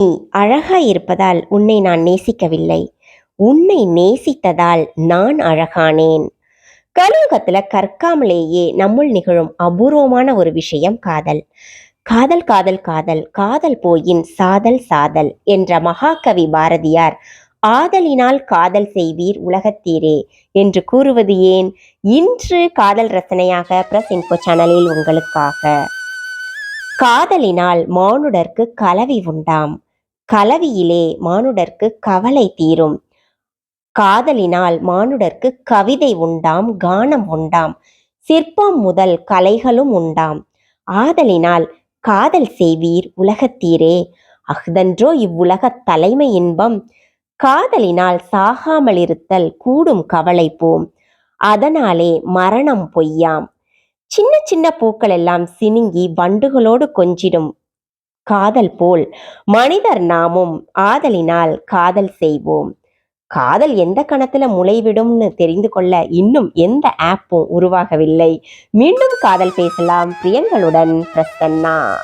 நீ அழகாய் இருப்பதால் உன்னை நான் நேசிக்கவில்லை. உன்னை நேசித்ததால் நான் அழகானேன். கலியுகத்துல கற்காமலேயே நம்முள் நிகழும் அபூர்வமான ஒரு விஷயம் காதல். காதல் காதல் காதல் காதல் போயின் சாதல் சாதல் என்ற மகாகவி பாரதியார் ஆதலினால் காதல் செய்வீர் உலகத்தீரே என்று கூறுவது ஏன்? இன்று காதல் ரசனையாக பிரஸ் இன்போ சேனலில் உங்களுக்காக. காதலினால் மானுடர்க்கு கலவி உண்டாம். கலவியிலே மானுடர்க்கு கவலை தீரும். காதலினால் மானுடர்க்கு கவிதை உண்டாம் கானம் உண்டாம். சிற்பம் முதல் கலைகளும் உண்டாம். ஆதலினால் காதல் செய்வீர் உலகத்தீரே. அஃதன்றோ இவ்வுலகத் தலைமை இன்பம். காதலினால் சாகாமலிருத்தல் கூடும் கவலை போம். அதனாலே மரணம் பொய்யாம். சின்ன சின்ன பூக்கள் எல்லாம் சினுங்கி வண்டுகளோடு கொஞ்சிடும். காதல் போல் மனிதர் நாமும் ஆதலினால் காதல் செய்வோம். காதல் எந்த கணத்துல முளைவிடும்னு தெரிந்து கொள்ள இன்னும் எந்த ஆப்பும் உருவாகவில்லை. மீண்டும் காதல் பேசலாம். பிரியங்களுடன் பிரசன்னா.